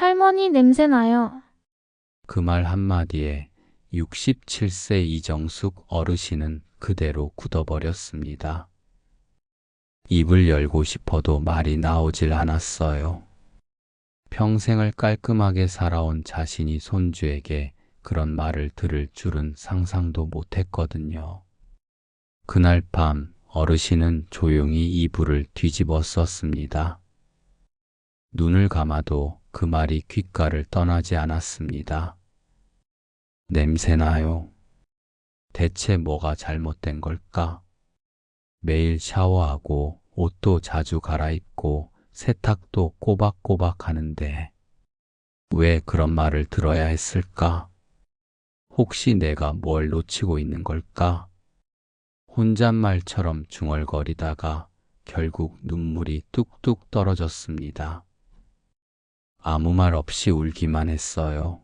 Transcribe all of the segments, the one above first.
할머니 냄새 나요. 그 말 한마디에 67세 이정숙 어르신은 그대로 굳어버렸습니다. 입을 열고 싶어도 말이 나오질 않았어요. 평생을 깔끔하게 살아온 자신이 손주에게 그런 말을 들을 줄은 상상도 못했거든요. 그날 밤 어르신은 조용히 이불을 뒤집어 썼습니다. 눈을 감아도 그 말이 귓가를 떠나지 않았습니다. 냄새나요. 대체 뭐가 잘못된 걸까? 매일 샤워하고 옷도 자주 갈아입고 세탁도 꼬박꼬박 하는데 왜 그런 말을 들어야 했을까? 혹시 내가 뭘 놓치고 있는 걸까? 혼잣말처럼 중얼거리다가 결국 눈물이 뚝뚝 떨어졌습니다. 아무 말 없이 울기만 했어요.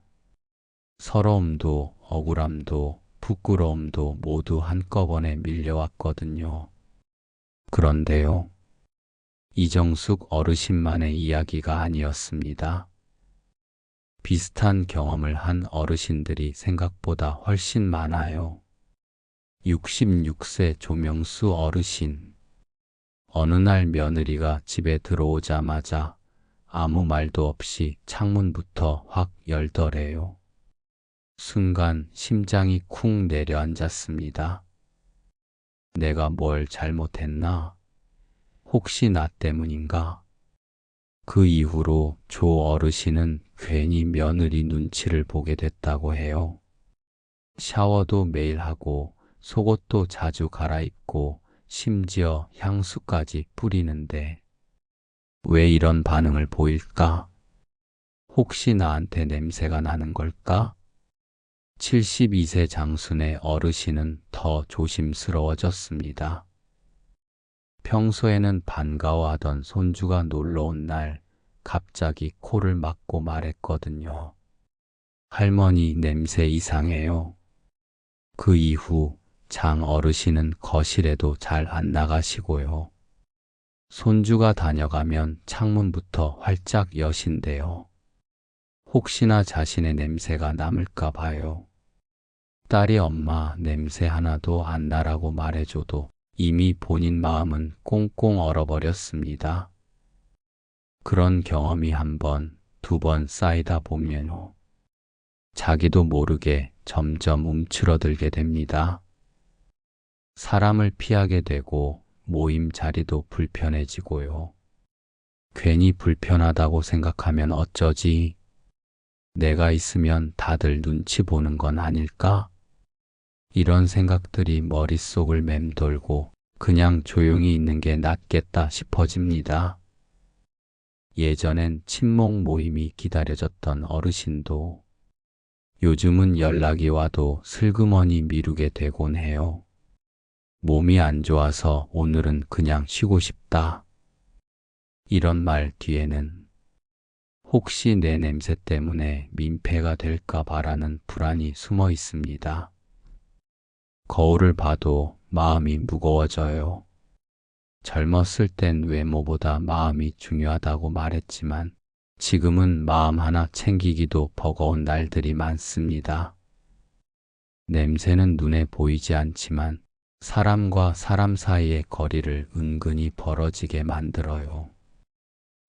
서러움도 억울함도 부끄러움도 모두 한꺼번에 밀려왔거든요. 그런데요. 이정숙 어르신만의 이야기가 아니었습니다. 비슷한 경험을 한 어르신들이 생각보다 훨씬 많아요. 66세 조명수 어르신. 어느 날 며느리가 집에 들어오자마자 아무 말도 없이 창문부터 확 열더래요. 순간 심장이 쿵 내려앉았습니다. 내가 뭘 잘못했나? 혹시 나 때문인가? 그 이후로 조 어르신은 괜히 며느리 눈치를 보게 됐다고 해요. 샤워도 매일 하고 속옷도 자주 갈아입고 심지어 향수까지 뿌리는데 왜 이런 반응을 보일까? 혹시 나한테 냄새가 나는 걸까? 72세 장순의 어르신은 더 조심스러워졌습니다. 평소에는 반가워하던 손주가 놀러 온 날 갑자기 코를 막고 말했거든요. 할머니 냄새 이상해요. 그 이후 장 어르신은 거실에도 잘 안 나가시고요. 손주가 다녀가면 창문부터 활짝 여신대요. 혹시나 자신의 냄새가 남을까 봐요. 딸이 엄마 냄새 하나도 안 나라고 말해줘도 이미 본인 마음은 꽁꽁 얼어버렸습니다. 그런 경험이 한 번, 두 번 쌓이다 보면요. 자기도 모르게 점점 움츠러들게 됩니다. 사람을 피하게 되고 모임 자리도 불편해지고요. 괜히 불편하다고 생각하면 어쩌지? 내가 있으면 다들 눈치 보는 건 아닐까? 이런 생각들이 머릿속을 맴돌고 그냥 조용히 있는 게 낫겠다 싶어집니다. 예전엔 친목 모임이 기다려졌던 어르신도 요즘은 연락이 와도 슬그머니 미루게 되곤 해요. 몸이 안 좋아서 오늘은 그냥 쉬고 싶다. 이런 말 뒤에는 혹시 내 냄새 때문에 민폐가 될까 봐라는 불안이 숨어 있습니다. 거울을 봐도 마음이 무거워져요. 젊었을 땐 외모보다 마음이 중요하다고 말했지만 지금은 마음 하나 챙기기도 버거운 날들이 많습니다. 냄새는 눈에 보이지 않지만 사람과 사람 사이의 거리를 은근히 벌어지게 만들어요.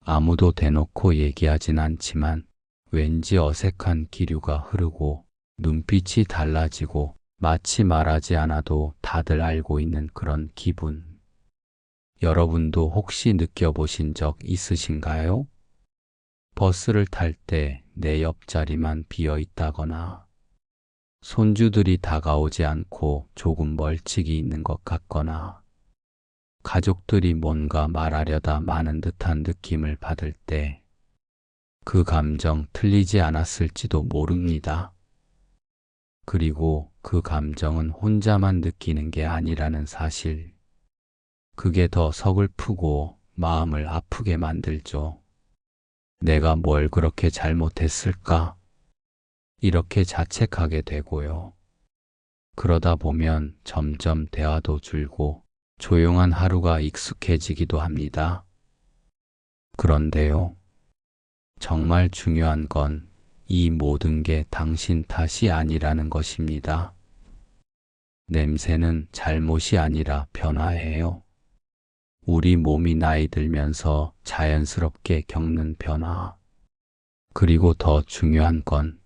아무도 대놓고 얘기하진 않지만 왠지 어색한 기류가 흐르고 눈빛이 달라지고 마치 말하지 않아도 다들 알고 있는 그런 기분. 여러분도 혹시 느껴보신 적 있으신가요? 버스를 탈 때 내 옆자리만 비어 있다거나, 손주들이 다가오지 않고 조금 멀찍이 있는 것 같거나, 가족들이 뭔가 말하려다 많은 듯한 느낌을 받을 때, 그 감정 틀리지 않았을지도 모릅니다. 그리고 그 감정은 혼자만 느끼는 게 아니라는 사실. 그게 더 서글프고 마음을 아프게 만들죠. 내가 뭘 그렇게 잘못했을까? 이렇게 자책하게 되고요. 그러다 보면 점점 대화도 줄고 조용한 하루가 익숙해지기도 합니다. 그런데요. 정말 중요한 건 이 모든 게 당신 탓이 아니라는 것입니다. 냄새는 잘못이 아니라 변화예요. 우리 몸이 나이 들면서 자연스럽게 겪는 변화. 그리고 더 중요한 건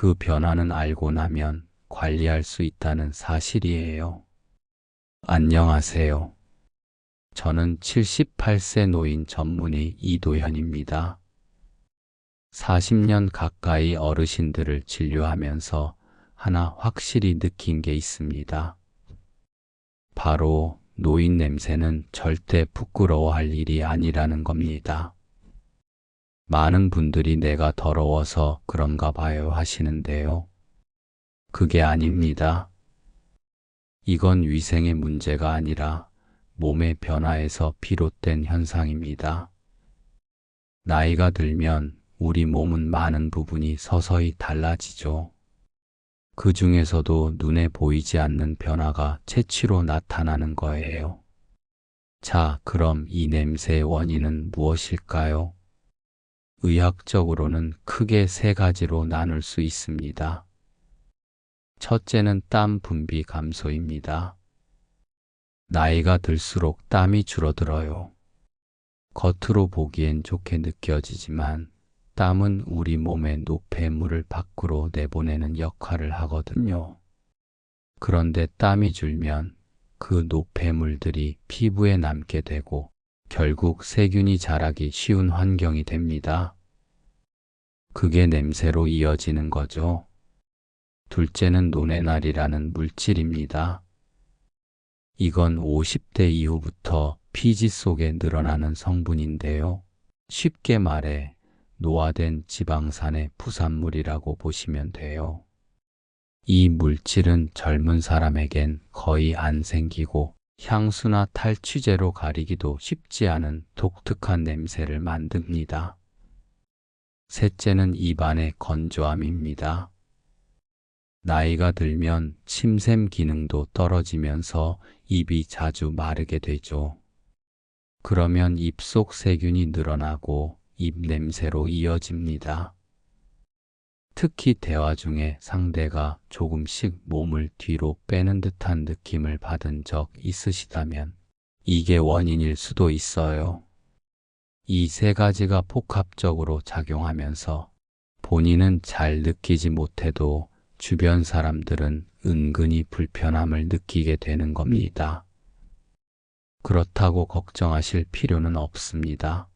그 변화는 알고 나면 관리할 수 있다는 사실이에요. 안녕하세요. 저는 78세 노인 전문의 이도현입니다. 40년 가까이 어르신들을 진료하면서 하나 확실히 느낀 게 있습니다. 바로 노인 냄새는 절대 부끄러워할 일이 아니라는 겁니다. 많은 분들이 내가 더러워서 그런가 봐요 하시는데요. 그게 아닙니다. 이건 위생의 문제가 아니라 몸의 변화에서 비롯된 현상입니다. 나이가 들면 우리 몸은 많은 부분이 서서히 달라지죠. 그 중에서도 눈에 보이지 않는 변화가 채취로 나타나는 거예요. 자, 그럼 이 냄새의 원인은 무엇일까요? 의학적으로는 크게 세 가지로 나눌 수 있습니다. 첫째는 땀 분비 감소입니다. 나이가 들수록 땀이 줄어들어요. 겉으로 보기엔 좋게 느껴지지만 땀은 우리 몸의 노폐물을 밖으로 내보내는 역할을 하거든요. 그런데 땀이 줄면 그 노폐물들이 피부에 남게 되고 결국 세균이 자라기 쉬운 환경이 됩니다. 그게 냄새로 이어지는 거죠. 둘째는 노네날이라는 물질입니다. 이건 50대 이후부터 피지 속에 늘어나는 성분인데요. 쉽게 말해 노화된 지방산의 부산물이라고 보시면 돼요. 이 물질은 젊은 사람에겐 거의 안 생기고 향수나 탈취제로 가리기도 쉽지 않은 독특한 냄새를 만듭니다. 셋째는 입안의 건조함입니다. 나이가 들면 침샘 기능도 떨어지면서 입이 자주 마르게 되죠. 그러면 입속 세균이 늘어나고 입 냄새로 이어집니다. 특히 대화 중에 상대가 조금씩 몸을 뒤로 빼는 듯한 느낌을 받은 적 있으시다면 이게 원인일 수도 있어요. 이 세 가지가 복합적으로 작용하면서 본인은 잘 느끼지 못해도 주변 사람들은 은근히 불편함을 느끼게 되는 겁니다. 그렇다고 걱정하실 필요는 없습니다.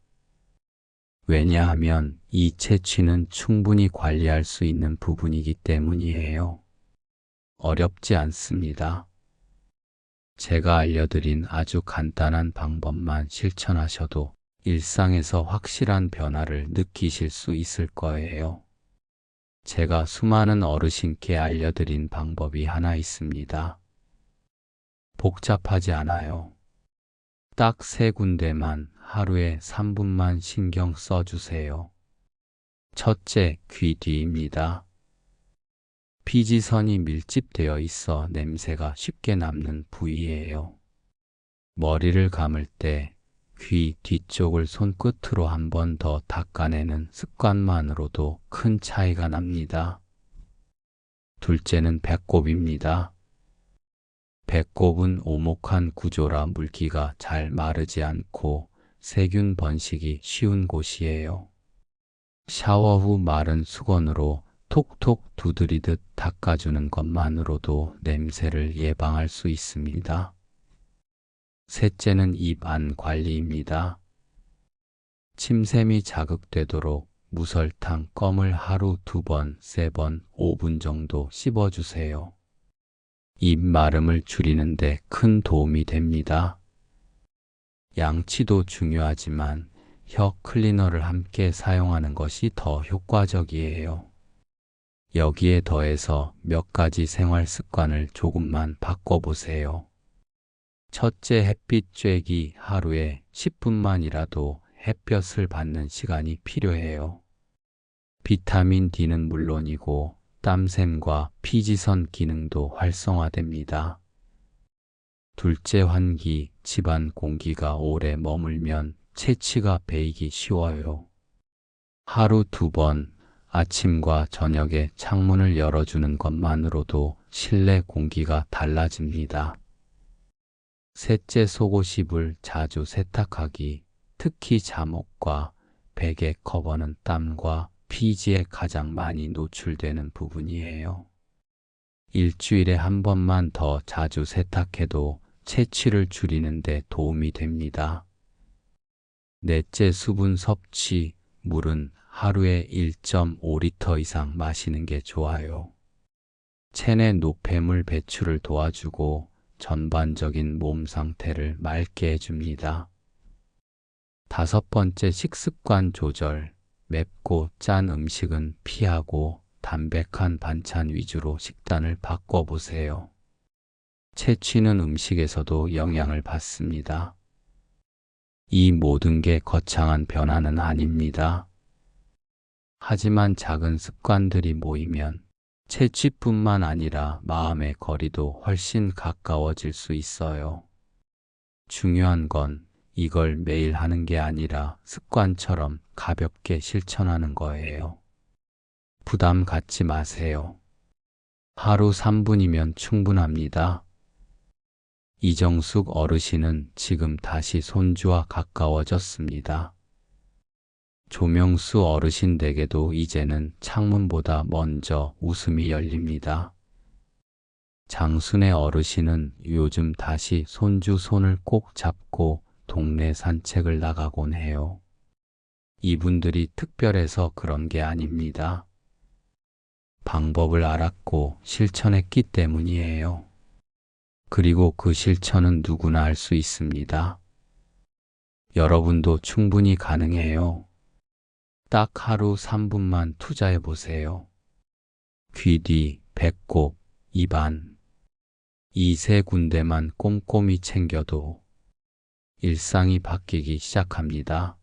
왜냐하면 이 채취는 충분히 관리할 수 있는 부분이기 때문이에요. 어렵지 않습니다. 제가 알려드린 아주 간단한 방법만 실천하셔도 일상에서 확실한 변화를 느끼실 수 있을 거예요. 제가 수많은 어르신께 알려드린 방법이 하나 있습니다. 복잡하지 않아요. 딱 세 군데만 하루에 3분만 신경 써주세요. 첫째, 귀 뒤입니다. 피지선이 밀집되어 있어 냄새가 쉽게 남는 부위예요. 머리를 감을 때 귀 뒤쪽을 손끝으로 한 번 더 닦아내는 습관만으로도 큰 차이가 납니다. 둘째는 배꼽입니다. 배꼽은 오목한 구조라 물기가 잘 마르지 않고 세균 번식이 쉬운 곳이에요. 샤워 후 마른 수건으로 톡톡 두드리듯 닦아주는 것만으로도 냄새를 예방할 수 있습니다. 셋째는 입 안 관리입니다. 침샘이 자극되도록 무설탕 껌을 하루 두 번, 세 번, 5분 정도 씹어주세요. 입 마름을 줄이는데 큰 도움이 됩니다. 양치도 중요하지만 혀 클리너를 함께 사용하는 것이 더 효과적이에요. 여기에 더해서 몇 가지 생활 습관을 조금만 바꿔보세요. 첫째 햇빛 쬐기 하루에 10분만이라도 햇볕을 받는 시간이 필요해요. 비타민 D는 물론이고 땀샘과 피지선 기능도 활성화됩니다. 둘째 환기, 집안 공기가 오래 머물면 채취가 배이기 쉬워요. 하루 두 번 아침과 저녁에 창문을 열어주는 것만으로도 실내 공기가 달라집니다. 셋째 속옷입을 자주 세탁하기, 특히 잠옷과 베개 커버는 땀과 피지에 가장 많이 노출되는 부분이에요. 일주일에 한 번만 더 자주 세탁해도 채취를 줄이는 데 도움이 됩니다. 넷째 수분 섭취, 물은 하루에 1.5리터 이상 마시는 게 좋아요. 체내 노폐물 배출을 도와주고 전반적인 몸 상태를 맑게 해줍니다. 다섯 번째 식습관 조절. 맵고 짠 음식은 피하고 담백한 반찬 위주로 식단을 바꿔보세요. 채취는 음식에서도 영향을 받습니다. 이 모든 게 거창한 변화는 아닙니다. 하지만 작은 습관들이 모이면 채취뿐만 아니라 마음의 거리도 훨씬 가까워질 수 있어요. 중요한 건 이걸 매일 하는 게 아니라 습관처럼 가볍게 실천하는 거예요. 부담 갖지 마세요. 하루 3분이면 충분합니다. 이정숙 어르신은 지금 다시 손주와 가까워졌습니다. 조명수 어르신 댁에도 이제는 창문보다 먼저 웃음이 열립니다. 장순의 어르신은 요즘 다시 손주 손을 꼭 잡고 동네 산책을 나가곤 해요. 이분들이 특별해서 그런 게 아닙니다. 방법을 알았고 실천했기 때문이에요. 그리고 그 실천은 누구나 할 수 있습니다. 여러분도 충분히 가능해요. 딱 하루 3분만 투자해 보세요. 귀 뒤, 배꼽, 입안. 이 세 군데만 꼼꼼히 챙겨도 일상이 바뀌기 시작합니다.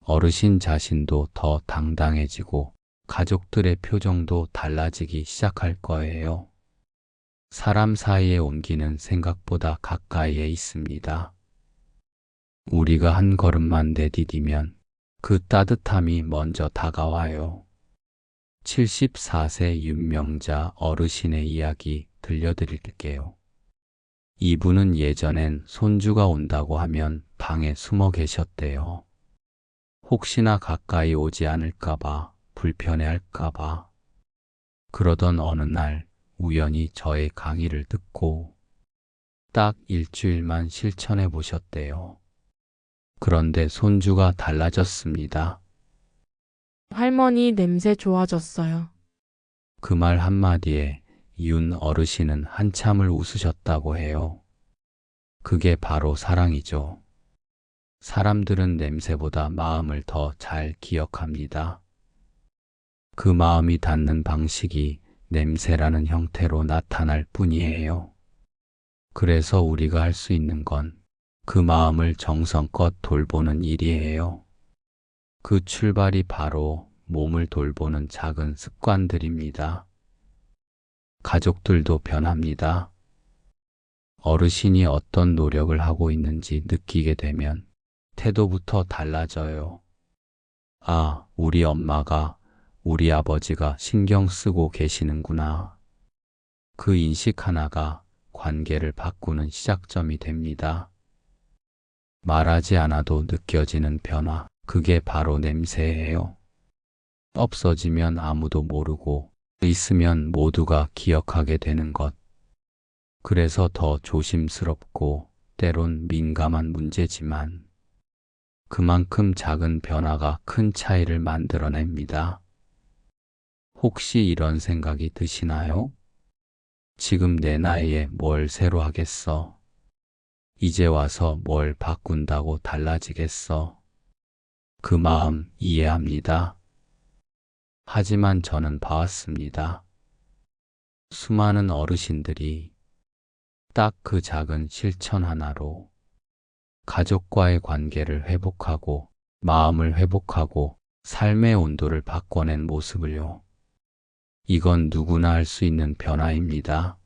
어르신 자신도 더 당당해지고 가족들의 표정도 달라지기 시작할 거예요. 사람 사이의 온기는 생각보다 가까이에 있습니다. 우리가 한 걸음만 내디디면 그 따뜻함이 먼저 다가와요. 74세 윤명자 어르신의 이야기 들려드릴게요. 이분은 예전엔 손주가 온다고 하면 방에 숨어 계셨대요. 혹시나 가까이 오지 않을까봐, 불편해할까봐. 그러던 어느 날 우연히 저의 강의를 듣고 딱 일주일만 실천해 보셨대요. 그런데 손주가 달라졌습니다. 할머니 냄새 좋아졌어요. 그 말 한마디에 윤 어르신은 한참을 웃으셨다고 해요. 그게 바로 사랑이죠. 사람들은 냄새보다 마음을 더 잘 기억합니다. 그 마음이 닿는 방식이 냄새라는 형태로 나타날 뿐이에요. 그래서 우리가 할 수 있는 건 그 마음을 정성껏 돌보는 일이에요. 그 출발이 바로 몸을 돌보는 작은 습관들입니다. 가족들도 변합니다. 어르신이 어떤 노력을 하고 있는지 느끼게 되면 태도부터 달라져요. 아, 우리 엄마가, 우리 아버지가 신경 쓰고 계시는구나. 그 인식 하나가 관계를 바꾸는 시작점이 됩니다. 말하지 않아도 느껴지는 변화, 그게 바로 냄새예요. 없어지면 아무도 모르고, 있으면 모두가 기억하게 되는 것. 그래서 더 조심스럽고, 때론 민감한 문제지만, 그만큼 작은 변화가 큰 차이를 만들어냅니다. 혹시 이런 생각이 드시나요? 지금 내 나이에 뭘 새로 하겠어? 이제 와서 뭘 바꾼다고 달라지겠어? 그 마음 이해합니다. 하지만 저는 봐왔습니다. 수많은 어르신들이 딱 그 작은 실천 하나로 가족과의 관계를 회복하고 마음을 회복하고 삶의 온도를 바꿔낸 모습을요. 이건 누구나 할 수 있는 변화입니다.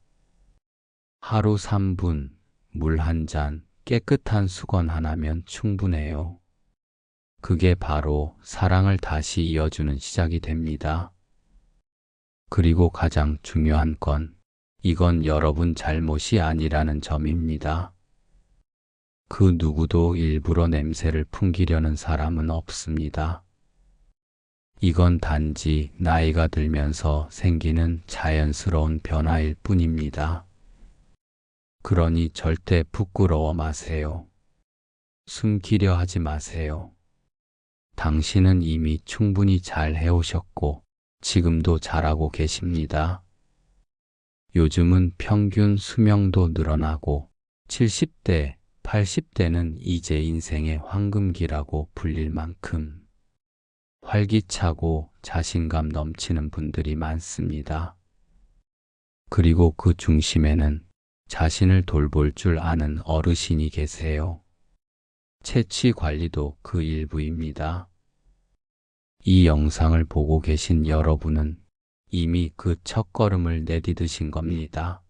하루 3분, 물 한 잔, 깨끗한 수건 하나면 충분해요. 그게 바로 사랑을 다시 이어주는 시작이 됩니다. 그리고 가장 중요한 건 이건 여러분 잘못이 아니라는 점입니다. 그 누구도 일부러 냄새를 풍기려는 사람은 없습니다. 이건 단지 나이가 들면서 생기는 자연스러운 변화일 뿐입니다. 그러니 절대 부끄러워 마세요. 숨기려 하지 마세요. 당신은 이미 충분히 잘 해오셨고 지금도 잘하고 계십니다. 요즘은 평균 수명도 늘어나고 70대, 80대는 이제 인생의 황금기라고 불릴 만큼 활기차고 자신감 넘치는 분들이 많습니다. 그리고 그 중심에는 자신을 돌볼 줄 아는 어르신이 계세요. 채취 관리도 그 일부입니다. 이 영상을 보고 계신 여러분은 이미 그 첫걸음을 내디드신 겁니다.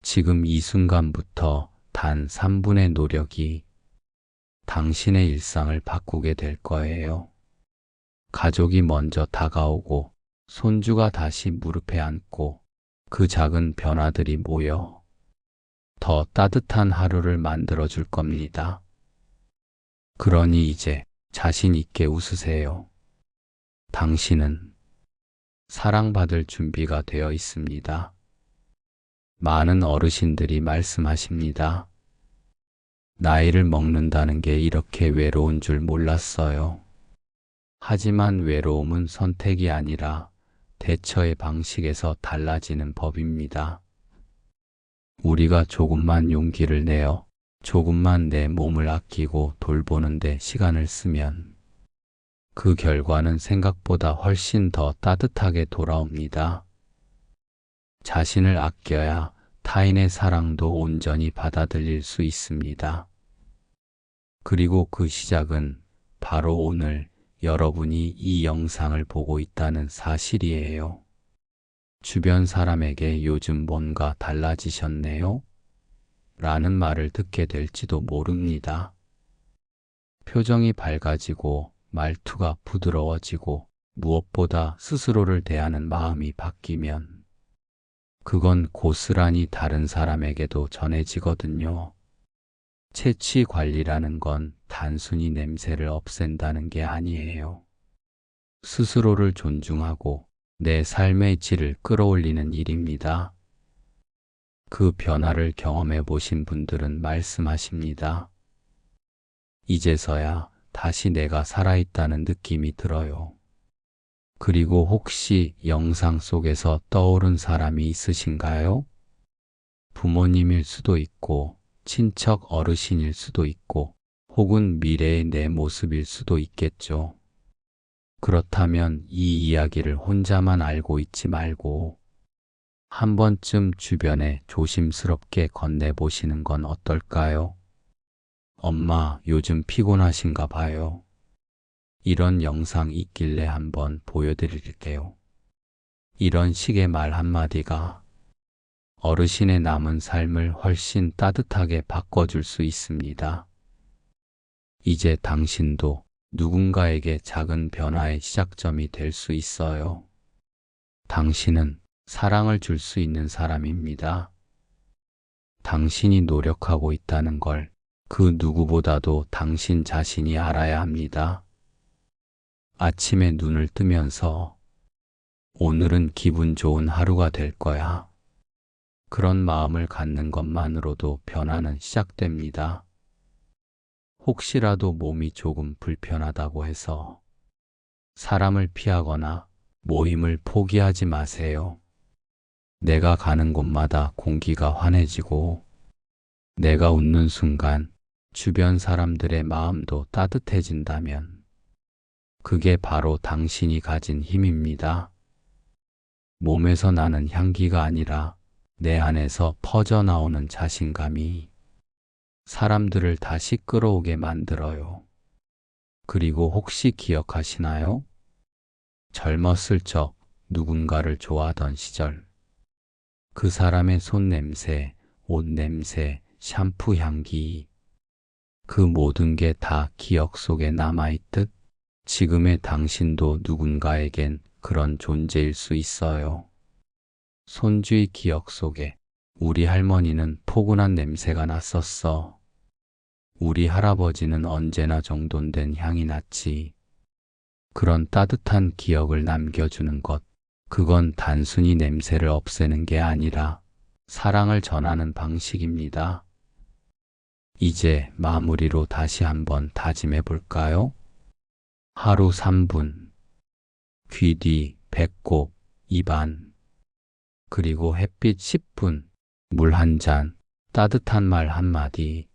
지금 이 순간부터 단 3분의 노력이 당신의 일상을 바꾸게 될 거예요. 가족이 먼저 다가오고 손주가 다시 무릎에 앉고 그 작은 변화들이 모여 더 따뜻한 하루를 만들어 줄 겁니다. 그러니 이제 자신 있게 웃으세요. 당신은 사랑받을 준비가 되어 있습니다. 많은 어르신들이 말씀하십니다. 나이를 먹는다는 게 이렇게 외로운 줄 몰랐어요. 하지만 외로움은 선택이 아니라 대처의 방식에서 달라지는 법입니다. 우리가 조금만 용기를 내어 조금만 내 몸을 아끼고 돌보는데 시간을 쓰면 그 결과는 생각보다 훨씬 더 따뜻하게 돌아옵니다. 자신을 아껴야 타인의 사랑도 온전히 받아들일 수 있습니다. 그리고 그 시작은 바로 오늘 여러분이 이 영상을 보고 있다는 사실이에요. 주변 사람에게 요즘 뭔가 달라지셨네요? 라는 말을 듣게 될지도 모릅니다. 표정이 밝아지고 말투가 부드러워지고 무엇보다 스스로를 대하는 마음이 바뀌면 그건 고스란히 다른 사람에게도 전해지거든요. 채취 관리라는 건 단순히 냄새를 없앤다는 게 아니에요. 스스로를 존중하고 내 삶의 질을 끌어올리는 일입니다. 그 변화를 경험해 보신 분들은 말씀하십니다. 이제서야 다시 내가 살아있다는 느낌이 들어요. 그리고 혹시 영상 속에서 떠오른 사람이 있으신가요? 부모님일 수도 있고, 친척 어르신일 수도 있고, 혹은 미래의 내 모습일 수도 있겠죠. 그렇다면 이 이야기를 혼자만 알고 있지 말고, 한 번쯤 주변에 조심스럽게 건네보시는 건 어떨까요? 엄마, 요즘 피곤하신가 봐요. 이런 영상 있길래 한번 보여드릴게요. 이런 식의 말 한마디가 어르신의 남은 삶을 훨씬 따뜻하게 바꿔줄 수 있습니다. 이제 당신도 누군가에게 작은 변화의 시작점이 될 수 있어요. 당신은 사랑을 줄 수 있는 사람입니다. 당신이 노력하고 있다는 걸 그 누구보다도 당신 자신이 알아야 합니다. 아침에 눈을 뜨면서 오늘은 기분 좋은 하루가 될 거야. 그런 마음을 갖는 것만으로도 변화는 시작됩니다. 혹시라도 몸이 조금 불편하다고 해서 사람을 피하거나 모임을 포기하지 마세요. 내가 가는 곳마다 공기가 환해지고 내가 웃는 순간 주변 사람들의 마음도 따뜻해진다면 그게 바로 당신이 가진 힘입니다. 몸에서 나는 향기가 아니라 내 안에서 퍼져나오는 자신감이 사람들을 다시 끌어오게 만들어요. 그리고 혹시 기억하시나요? 젊었을 적 누군가를 좋아하던 시절. 그 사람의 손 냄새, 옷 냄새, 샴푸 향기. 그 모든 게 다 기억 속에 남아있듯 지금의 당신도 누군가에겐 그런 존재일 수 있어요. 손주의 기억 속에 우리 할머니는 포근한 냄새가 났었어. 우리 할아버지는 언제나 정돈된 향이 났지. 그런 따뜻한 기억을 남겨주는 것, 그건 단순히 냄새를 없애는 게 아니라 사랑을 전하는 방식입니다. 이제 마무리로 다시 한번 다짐해 볼까요? 하루 3분, 귀 뒤 배꼽, 입안, 그리고 햇빛 10분, 물 한 잔, 따뜻한 말 한마디.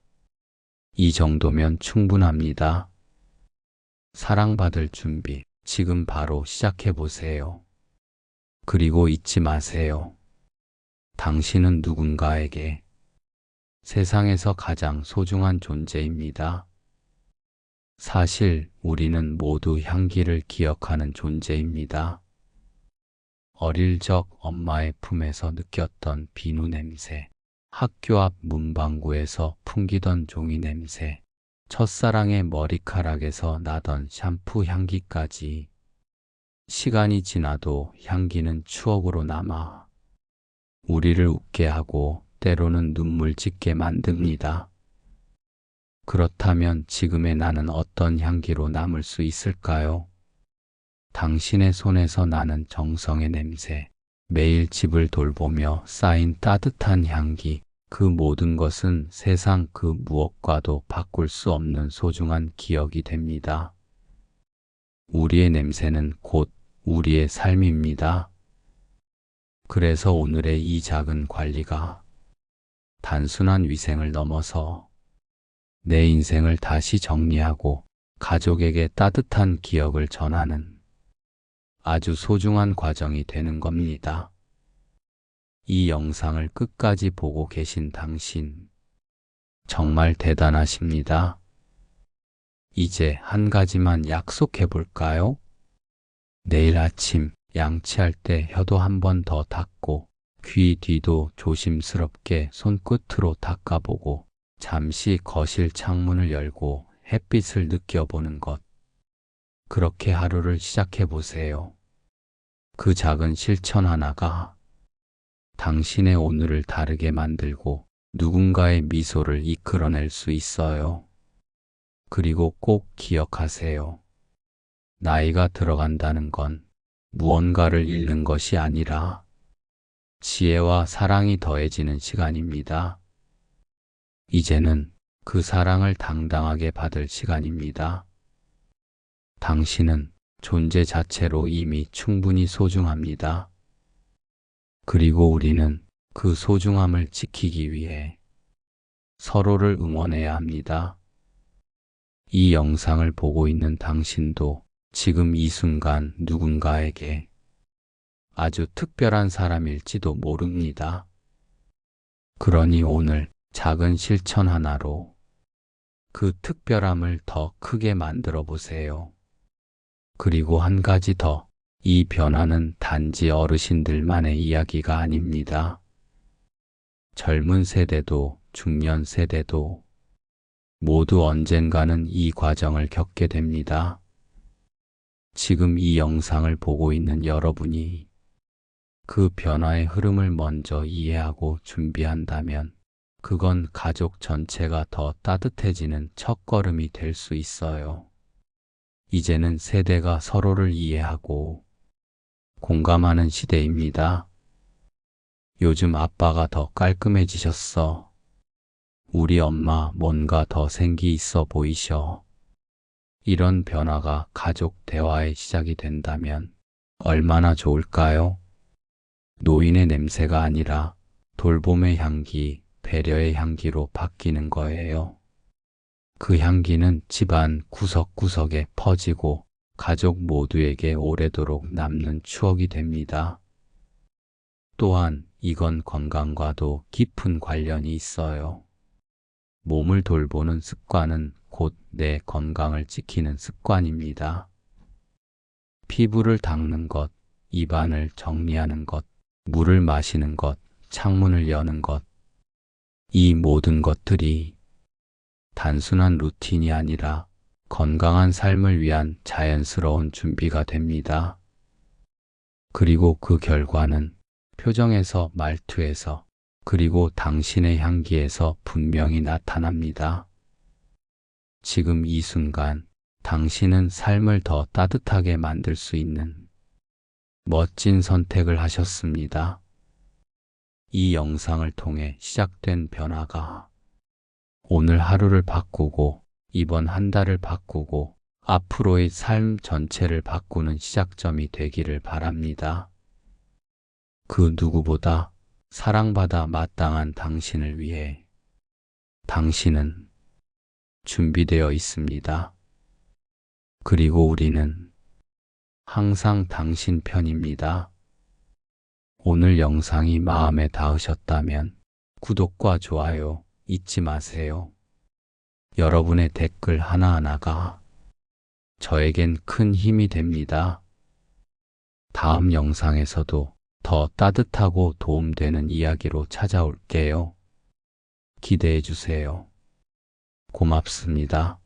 이 정도면 충분합니다. 사랑받을 준비, 지금 바로 시작해 보세요. 그리고 잊지 마세요. 당신은 누군가에게 세상에서 가장 소중한 존재입니다. 사실 우리는 모두 향기를 기억하는 존재입니다. 어릴 적 엄마의 품에서 느꼈던 비누 냄새, 학교 앞 문방구에서 풍기던 종이 냄새, 첫사랑의 머리카락에서 나던 샴푸 향기까지 시간이 지나도 향기는 추억으로 남아 우리를 웃게 하고 때로는 눈물 짓게 만듭니다. 그렇다면 지금의 나는 어떤 향기로 남을 수 있을까요? 당신의 손에서 나는 정성의 냄새, 매일 집을 돌보며 쌓인 따뜻한 향기, 그 모든 것은 세상 그 무엇과도 바꿀 수 없는 소중한 기억이 됩니다. 우리의 냄새는 곧 우리의 삶입니다. 그래서 오늘의 이 작은 관리가 단순한 위생을 넘어서 내 인생을 다시 정리하고 가족에게 따뜻한 기억을 전하는 아주 소중한 과정이 되는 겁니다. 이 영상을 끝까지 보고 계신 당신, 정말 대단하십니다. 이제 한 가지만 약속해 볼까요? 내일 아침 양치할 때 혀도 한 번 더 닦고 귀 뒤도 조심스럽게 손끝으로 닦아보고 잠시 거실 창문을 열고 햇빛을 느껴보는 것. 그렇게 하루를 시작해 보세요. 그 작은 실천 하나가 당신의 오늘을 다르게 만들고 누군가의 미소를 이끌어낼 수 있어요. 그리고 꼭 기억하세요. 나이가 들어간다는 건 무언가를 잃는 것이 아니라 지혜와 사랑이 더해지는 시간입니다. 이제는 그 사랑을 당당하게 받을 시간입니다. 당신은 존재 자체로 이미 충분히 소중합니다. 그리고 우리는 그 소중함을 지키기 위해 서로를 응원해야 합니다. 이 영상을 보고 있는 당신도 지금 이 순간 누군가에게 아주 특별한 사람일지도 모릅니다. 그러니 오늘 작은 실천 하나로 그 특별함을 더 크게 만들어 보세요. 그리고 한 가지 더, 이 변화는 단지 어르신들만의 이야기가 아닙니다. 젊은 세대도 중년 세대도 모두 언젠가는 이 과정을 겪게 됩니다. 지금 이 영상을 보고 있는 여러분이 그 변화의 흐름을 먼저 이해하고 준비한다면 그건 가족 전체가 더 따뜻해지는 첫걸음이 될 수 있어요. 이제는 세대가 서로를 이해하고 공감하는 시대입니다. 요즘 아빠가 더 깔끔해지셨어. 우리 엄마 뭔가 더 생기 있어 보이셔. 이런 변화가 가족 대화의 시작이 된다면 얼마나 좋을까요? 노인의 냄새가 아니라 돌봄의 향기, 배려의 향기로 바뀌는 거예요. 그 향기는 집안 구석구석에 퍼지고 가족 모두에게 오래도록 남는 추억이 됩니다. 또한 이건 건강과도 깊은 관련이 있어요. 몸을 돌보는 습관은 곧 내 건강을 지키는 습관입니다. 피부를 닦는 것, 입안을 정리하는 것, 물을 마시는 것, 창문을 여는 것, 이 모든 것들이 단순한 루틴이 아니라 건강한 삶을 위한 자연스러운 준비가 됩니다. 그리고 그 결과는 표정에서 말투에서 그리고 당신의 향기에서 분명히 나타납니다. 지금 이 순간 당신은 삶을 더 따뜻하게 만들 수 있는 멋진 선택을 하셨습니다. 이 영상을 통해 시작된 변화가 오늘 하루를 바꾸고 이번 한 달을 바꾸고 앞으로의 삶 전체를 바꾸는 시작점이 되기를 바랍니다. 그 누구보다 사랑받아 마땅한 당신을 위해 당신은 준비되어 있습니다. 그리고 우리는 항상 당신 편입니다. 오늘 영상이 마음에 닿으셨다면 구독과 좋아요 잊지 마세요. 여러분의 댓글 하나하나가 저에겐 큰 힘이 됩니다. 다음 영상에서도 더 따뜻하고 도움되는 이야기로 찾아올게요. 기대해 주세요. 고맙습니다.